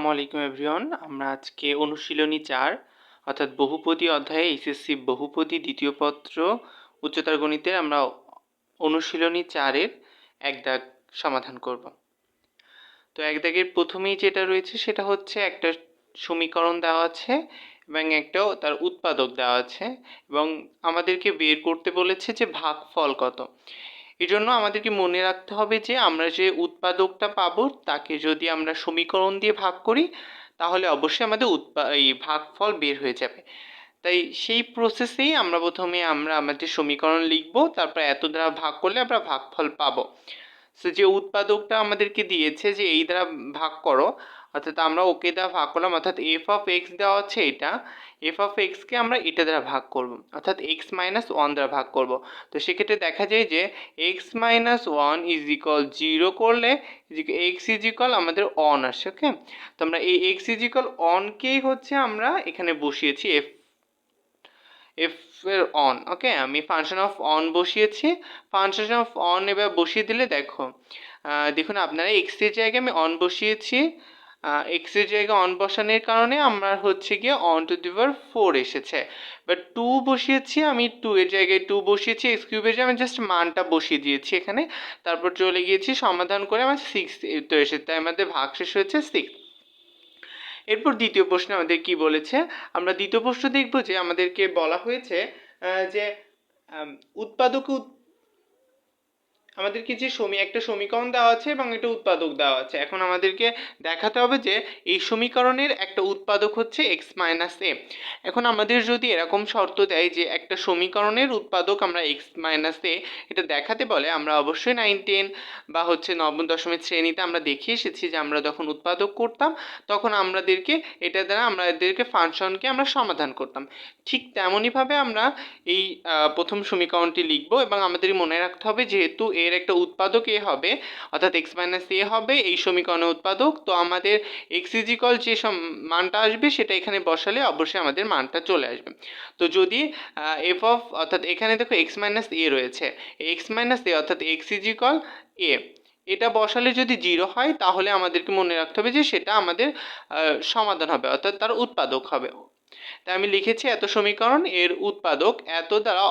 আসসালামু আলাইকুম এভরিওয়ান, আমরা আজকে অনুশীলনী চার, অর্থাৎ বহুপদী অধ্যায়ে এইচএসসি বহুপদী দ্বিতীয় পত্র উচ্চতর গণিতের আমরা অনুশীলনী চারের এক দাগ সমাধান করব। তো এক দাগের প্রথমেই যেটা রয়েছে সেটা হচ্ছে একটা সমীকরণ দেওয়া আছে এবং একটাও তার উৎপাদক দেওয়া আছে এবং আমাদেরকে বের করতে বলেছে যে ভাগফল কত। এই জন্য আমাদেরকে মনে রাখতে হবে যে আমরা যে উৎপাদকটা পাবো, তাকে যদি আমরা সমীকরণ দিয়ে ভাগ করি, তাহলে অবশ্যই আমাদের উৎপা, এই ভাগফল বের হয়ে যাবে। তাই সেই প্রসেসেই আমরা প্রথমে আমরা আমাদের সমীকরণ লিখব, তারপর এত দ্বারা ভাগ করলে আমরা ভাগফল পাবো। সো যে উৎপাদকটা আমাদেরকে দিয়েছে যে এই দ্বারা ভাগ করো, অর্থাৎ আমরা ওকে দ্বারা ভাগ করলাম, অর্থাৎ এফ অফ এক্স দেওয়া হচ্ছে এটা এফ অফ এক্সকে আমরা এটা দ্বারা ভাগ করব, অর্থাৎ এক্স মাইনাস ওয়ান দ্বারা ভাগ করব। তো সেক্ষেত্রে দেখা যায় যে X minus one is equal zero করলে এক্স ইজ ইকল আমাদের অন আসে ওকে তো আমরা এই এক্স ইজ ইকল অনকেই হচ্ছে আমরা এখানে বসিয়েছি এফ এফ এর অন ওকে আমি ফাংশন অফ অন বসিয়েছি। ফাংশন অফ অন এবার বসিয়ে দিলে দেখো দেখুন আপনারা এক্সের জায়গায় আমি অন বসিয়েছি। এক্সের জায়গায় অন বসানোর কারণে আমার হচ্ছে গিয়ে one to the power four এসেছে। বাট টু বসিয়েছি, আমি টু এর জায়গায় টু বসিয়েছি এক্স কিউবের জায়গায় আমি জাস্ট মানটা বসিয়ে দিয়েছি এখানে। তারপর চলে গিয়েছি, সমাধান করে আমার সিক্স তো এসেছে, তাই আমাদের ভাগ শেষ হয়েছে সিক্স এরপর দ্বিতীয় প্রশ্নে আমাদের কি বলেছে? আমরা দ্বিতীয় প্রশ্ন দেখব যে আমাদেরকে বলা হয়েছে যে উৎপাদক আমাদেরকে যে সমী, একটা সমীকরণ দেওয়া আছে এবং একটা উৎপাদক দেওয়া আছে। এখন আমাদেরকে দেখাতে হবে যে এই সমীকরণের একটা উৎপাদক হচ্ছে এক্স মাইনাস এ এখন আমাদের যদি এরকম শর্ত দেয় যে একটা সমীকরণের উৎপাদক আমরা এক্স মাইনাস এ এটা দেখাতে বলে, আমরা অবশ্যই নাইন টেন বা হচ্ছে নবম দশমের শ্রেণীতে আমরা দেখে এসেছি যে আমরা যখন উৎপাদক করতাম, তখন আমাদেরকে এটা দ্বারা আমাদেরকে ফাংশনকে আমরা সমাধান করতাম। ঠিক তেমনইভাবে আমরা এই প্রথম সমীকরণটি লিখব এবং আমাদের মনে রাখতে হবে যেহেতু এর একটা উৎপাদক এ হবে, অর্থাৎ এক্স মাইনাস এ হবে এই সমীকরণের উৎপাদক। তো আমাদের এক্স ইজিকল যে মানটা আসবে সেটা এখানে বসালে অবশ্যই আমাদের মানটা চলে আসবে। তো যদি এফ অফ অর্থাৎ এখানে দেখো এক্স মাইনাস এ রয়েছে এক্স মাইনাস এ অর্থাৎ এক্স ইজিকল এ এটা বসালে যদি জিরো হয় তাহলে আমাদেরকে মনে রাখতে হবে যে সেটা আমাদের সমাধান হবে, অর্থাৎ তার উৎপাদক হবে। তাই আমি লিখেছি এত সমীকরণ এর উৎপাদক, এত দ্বারা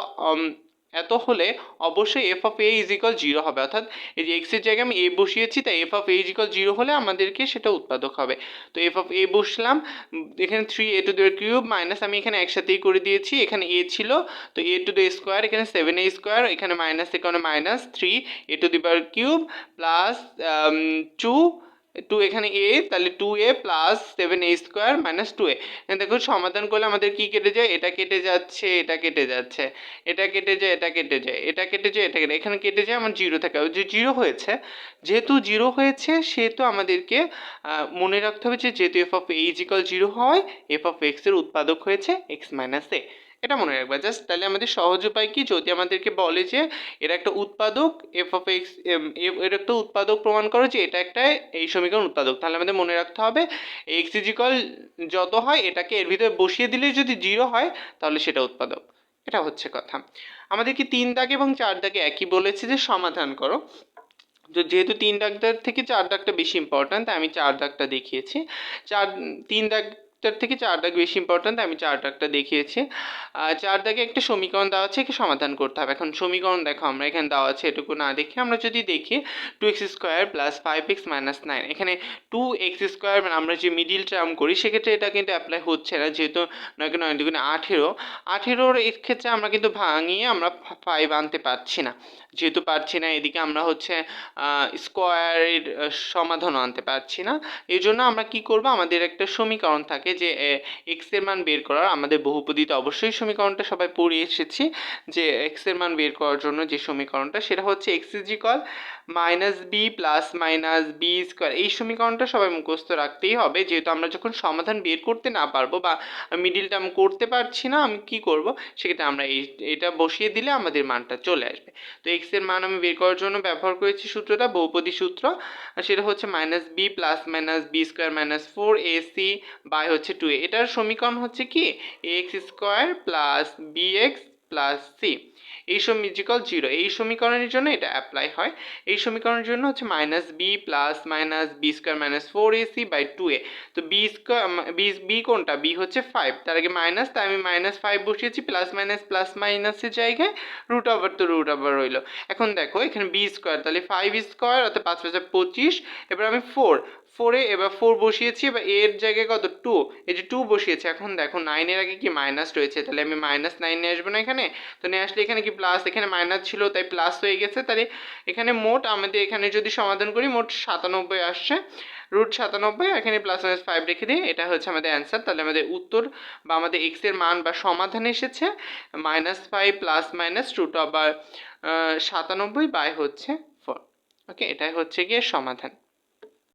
এত হলে অবশ্যই F of A is equal zero হবে। অর্থাৎ এই যে এক্সের জায়গায় আমি এ বসিয়েছি, তাই F of A is equal zero হলে আমাদেরকে সেটা উৎপাদক হবে। তো এফ অফ এ বসলাম, এখানে three A to the cube minus আমি এখানে একসাথেই করে দিয়েছি, এখানে এ ছিল, তো এ টু দ্য স্কোয়ার এখানে সেভেন এ স্কোয়ার এখানে মাইনাস এখানে minus three A to the power cube plus two two এখানে এ তাহলে two A plus seven A square minus two A দেখো সমাধান করলে আমাদের কি কেটে যায়? এটা কেটে যাচ্ছে, এটা কেটে যাচ্ছে। এটা কেটে যায়, এটা কেটে যায়। এটা কেটে যায়, এটা কেটে এখানে কেটে যায়, আমার জিরো থাকে। যে জিরো হয়েছে, যেহেতু জিরো হয়েছে, সেহেতু আমাদেরকে মনে রাখতে হবে যে যেহেতু F of A is equal zero হয় এফ অফ এক্সের উৎপাদক হয়েছে এক্স মাইনাস এ এটা মনে রাখবা। জাস্ট তাহলে আমাদের সহজ উপায় কি? যদি আমাদেরকে বলে যে, এর একটা উৎপাদক এফ অফ এক্সের একটা উৎপাদক প্রমাণ করো যে, এটা একটা এই সমীকরণ উৎপাদক। তাহলে আমাদের মনে রাখতে হবে এক্স ইজিকল যত হয়, এটাকে এর ভিতরে বসিয়ে দিলে যদি জিরো হয়, তাহলে সেটা উৎপাদক। এটা হচ্ছে কথা। আমাদেরকে তিন দাগ এবং চার দাগে একই বলেছে যে, সমাধান করো। তো যেহেতু তিন দাগটার থেকে চার দাগটা বেশি ইম্পর্ট্যান্ট তাই আমি চার দাগটা দেখিয়েছি। চার, তিন দাগ তার থেকে চার দাগ বেশি ইম্পর্ট্যান্ট আমি চার দাগটা দেখিয়েছি। চার দাগে একটা সমীকরণ দেওয়া আছে, একে সমাধান করতে হবে। এখন সমীকরণ দেখো, আমরা এখানে দেওয়া আছে, এটুকু না দেখে আমরা যদি দেখি two X square plus five X minus nine এখানে টু এক্স স্কোয়ার মানে আমরা যে মিডিল টার্ম করি, সেক্ষেত্রে এটা কিন্তু অ্যাপ্লাই হচ্ছে না, যেহেতু নয় নয় দুগুণে আঠেরো। আঠেরোর এর ক্ষেত্রে আমরা কিন্তু ভাঙিয়ে আমরা ফাইভ আনতে পারছি না। যেহেতু পারছি না, এদিকে আমরা হচ্ছে স্কোয়ারের সমাধানও আনতে পারছি না। এই জন্য আমরা কি করব? আমাদের একটা সমীকরণ থাকে যে এক্সের মান বের করার আমাদের বহুপদীতে অবশ্যই সমীকরণটা সবাই পড়ে এসেছি, যে এক্সের মান বের করার জন্য যে সমীকরণটা, সেটা হচ্ছে X is equal minus B plus minus B square এই সমীকরণটা সবাই মুখস্থ রাখতেই হবে, যেহেতু আমরা যখন সমাধান বের করতে না পারব বা মিডিল টার্ম করতে পারছি না, আমি কি করব? সেক্ষেত্রে আমরা এই, এটা বসিয়ে দিলে আমাদের মানটা চলে আসবে। তো এক্সের মান আমি বের করার জন্য ব্যবহার করেছি সূত্রটা, বহুপদী সূত্র সেটা হচ্ছে minus B plus minus B square minus four A C by হচ্ছে টু এটার সমীকরণ হচ্ছে কি? X square plus B X plus C এই সমিজিকল জিরো এই সমীকরণের জন্য এটা অ্যাপ্লাই হয়। এই সমীকরণের জন্য হচ্ছে minus B plus minus B square minus four A C by two A তো বি স্কোয়ার বি বি কোনটা? বি হচ্ছে ফাইভ তার আগে মাইনাস তাই আমি মাইনাস ফাইভ বসিয়েছি প্লাস মাইনাস প্লাস মাইনাসের জায়গায় রুট ওভার তো রুট ওভার রইল। এখন দেখো, এখানে বি স্কোয়ার তাহলে ফাইভ স্কোয়ার অর্থাৎ পাঁচ পাঁচে পঁচিশ, এবার আমি ফোর ফোরে এবার ফোর বসিয়েছি, এবার এর জায়গায় কত? টু এই যে টু বসিয়েছি, এখন দেখো নাইনের আগে কি মাইনাস রয়েছে? তাহলে আমি মাইনাস নাইন নিয়ে আসব না এখানে? তো নিয়ে আসলে এখানে কি প্লাস এখানে মাইনাস ছিল, তাই প্লাস হয়ে গেছে। তাহলে এখানে মোট, আমাদের এখানে যদি সমাধান করি, মোট সাতানব্বই আসছে। রুট সাতানব্বই, এখানে প্লাস মাইনাস ফাইভ রেখে দিই এটা হচ্ছে আমাদের অ্যান্সার তাহলে আমাদের উত্তর বা আমাদের এক্সের মান বা সমাধান এসেছে। Minus five plus minus root আবার সাতানব্বই বাই হচ্ছে ফোর ওকে এটাই হচ্ছে গিয়ে সমাধান।